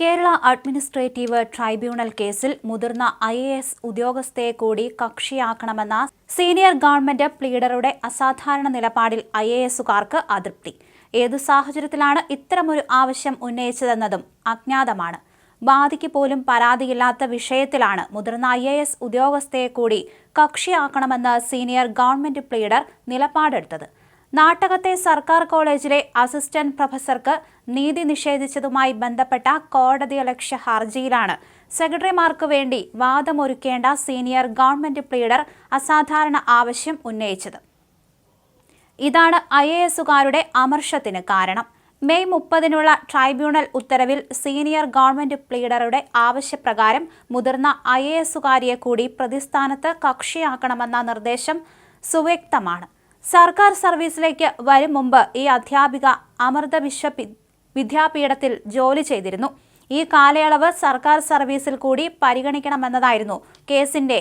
Kerala administrative tribunal കേസിൽ മുതിർന്ന I A S ഉദ്യോഗസ്ഥയെ കൂടി കക്ഷിയാക്കണമെന്ന സീനിയർ ഗവൺമെന്റ് പ്ലീഡറുടെ അസാധാരണ നിലപാടിൽ ഐ എ എസുകാർക്ക് അതൃപ്തി. ഏതു സാഹചര്യത്തിലാണ് ഇത്തരമൊരു ആവശ്യം ഉന്നയിച്ചതെന്നതും അജ്ഞാതമാണ്. ബാധിക്ക് പോലും പരാതിയില്ലാത്ത വിഷയത്തിലാണ് മുതിർന്ന ഐ എ എസ് ഉദ്യോഗസ്ഥയെ കൂടി കക്ഷിയാക്കണമെന്ന് സീനിയർ ഗവൺമെന്റ് പ്ലീഡർ നിലപാടെടുത്തത്. നാട്ടകത്തെ സർക്കാർ കോളേജിലെ അസിസ്റ്റന്റ് പ്രൊഫസർക്ക് നീതി നിഷേധിച്ചതുമായി ബന്ധപ്പെട്ട കോടതിയലക്ഷ്യ ഹർജിയിലാണ്. സെക്രട്ടറിമാർക്ക് വേണ്ടി വാദമൊരുക്കേണ്ട സീനിയർ ഗവൺമെന്റ് പ്ലീഡർ അസാധാരണ ആവശ്യം ഉന്നയിച്ചത്. ഇതാണ് ഐ എ എസുകാരുടെ അമർഷത്തിന് കാരണം. മെയ് മുപ്പതിനുള്ള ട്രൈബ്യൂണൽ ഉത്തരവിൽ സീനിയർ ഗവൺമെന്റ് പ്ലീഡറുടെ ആവശ്യപ്രകാരം മുതിർന്ന ഐ എ എസുകാരിയെ കൂടി പ്രതിസ്ഥാനത്ത് കക്ഷിയാക്കണമെന്ന നിർദ്ദേശം സുവ്യക്തമാണ്. സർക്കാർ സർവീസിലേക്ക് വരും മുമ്പ് ഈ അധ്യാപിക അമൃത വിശ്വ വിദ്യാപീഠത്തിൽ ജോലി ചെയ്തിരുന്നു. ഈ കാലയളവ് സർക്കാർ സർവീസിൽ കൂടി പരിഗണിക്കണമെന്നതായിരുന്നു കേസിന്റെ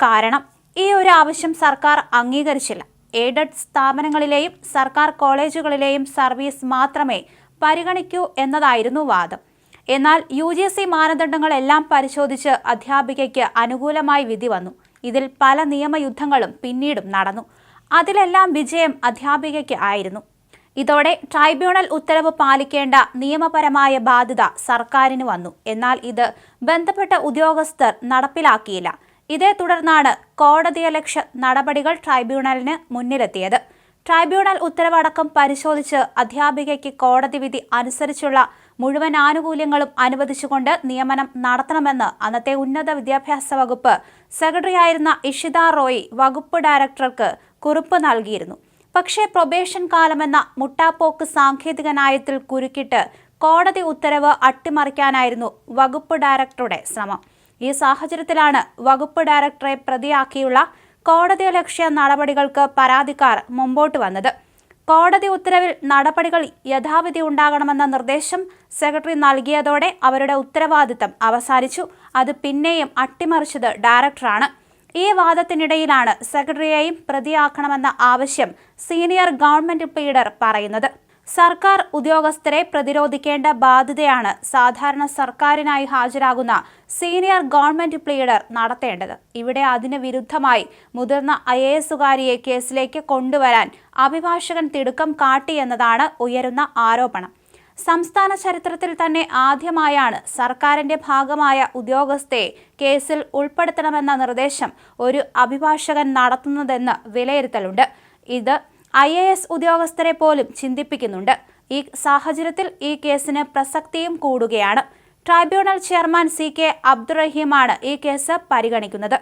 കാരണം. ഈ ഒരു ആവശ്യം സർക്കാർ അംഗീകരിച്ചില്ല. എയ്ഡഡ് സ്ഥാപനങ്ങളിലെയും സർക്കാർ കോളേജുകളിലെയും സർവീസ് മാത്രമേ പരിഗണിക്കൂ എന്നതായിരുന്നു വാദം. എന്നാൽ യു ജി സി മാനദണ്ഡങ്ങളെല്ലാം പരിശോധിച്ച് അധ്യാപികയ്ക്ക് അനുകൂലമായി വിധി വന്നു. ഇതിൽ പല നിയമയുദ്ധങ്ങളും പിന്നീടും നടന്നു. അതിലെല്ലാം വിജയം അധ്യാപികയ്ക്ക് ആയിരുന്നു. ഇതോടെ ട്രൈബ്യൂണൽ ഉത്തരവ് പാലിക്കേണ്ട നിയമപരമായ ബാധ്യത സർക്കാരിന് വന്നു. എന്നാൽ ഇത് ബന്ധപ്പെട്ട ഉദ്യോഗസ്ഥർ നടപ്പിലാക്കിയില്ല. ഇതേ തുടർന്നാണ് കോടതിയലക്ഷ്യ നടപടികൾ ട്രൈബ്യൂണലിന് മുന്നിലെത്തിയത്. ട്രൈബ്യൂണൽ ഉത്തരവടക്കം പരിശോധിച്ച് അധ്യാപികയ്ക്ക് കോടതി വിധി അനുസരിച്ചുള്ള മുഴുവൻ ആനുകൂല്യങ്ങളും അനുവദിച്ചുകൊണ്ട് നിയമനം നടത്തണമെന്ന് അന്നത്തെ ഉന്നത വിദ്യാഭ്യാസ വകുപ്പ് സെക്രട്ടറിയായിരുന്ന ഇഷിത റോയി വകുപ്പ് ഡയറക്ടർക്ക് കുറിപ്പ് നൽകിയിരുന്നു. പക്ഷേ പ്രൊബേഷൻ കാലമെന്ന മുട്ടാപ്പോക്ക് സാങ്കേതിക നയത്തിൽ കുരുക്കിട്ട് കോടതി ഉത്തരവ് അട്ടിമറിക്കാനായിരുന്നു വകുപ്പ് ഡയറക്ടറുടെ ശ്രമം. ഈ സാഹചര്യത്തിലാണ് വകുപ്പ് ഡയറക്ടറെ പ്രതിയാക്കിയുള്ള കോടതി ലക്ഷ്യ നടപടികൾക്ക് പരാതിക്കാർ മുമ്പോട്ട് വന്നത്. കോടതി ഉത്തരവിൽ നടപടികൾ യഥാവിധി ഉണ്ടാകണമെന്ന നിർദ്ദേശം സെക്രട്ടറി നൽകിയതോടെ അവരുടെ ഉത്തരവാദിത്തം അവസാനിച്ചു. അത് പിന്നെയും അട്ടിമറിച്ചത് ഡയറക്ടറാണ്. ഈ വാദത്തിനിടയിലാണ് സെക്രട്ടറിയെയും പ്രതിയാക്കണമെന്ന ആവശ്യം സീനിയർ ഗവൺമെന്റ് പ്ലീഡർ പറയുന്നത്. സർക്കാർ ഉദ്യോഗസ്ഥരെ പ്രതിരോധിക്കേണ്ട ബാധ്യതയാണ് സാധാരണ സർക്കാരിനായി ഹാജരാകുന്ന സീനിയർ ഗവൺമെന്റ് പ്ലീഡർ നടത്തേണ്ടത്. ഇവിടെ അതിന് വിരുദ്ധമായി മുതിർന്ന ഐ എ എസുകാരിയെ കേസിലേക്ക് കൊണ്ടുവരാൻ അഭിഭാഷകൻ തിടുക്കം കാട്ടിയെന്നതാണ് ഉയരുന്ന ആരോപണം. സംസ്ഥാന ചരിത്രത്തിൽ തന്നെ ആദ്യമായാണ് സർക്കാരിന്റെ ഭാഗമായ ഉദ്യോഗസ്ഥയെ കേസിൽ ഉൾപ്പെടുത്തണമെന്ന നിർദ്ദേശം ഒരു അഭിഭാഷകൻ നടത്തുന്നതെന്ന് വിലയിരുത്തലുണ്ട്. ഇത് ഐ എ എസ് ഉദ്യോഗസ്ഥരെ പോലും ചിന്തിപ്പിക്കുന്നുണ്ട്. ഈ സാഹചര്യത്തിൽ ഈ കേസിന് പ്രസക്തിയും കൂടുകയാണ്. ട്രൈബ്യൂണൽ ചെയർമാൻ സി കെ അബ്ദുറഹീമാണ് ഈ കേസ് പരിഗണിക്കുന്നത്.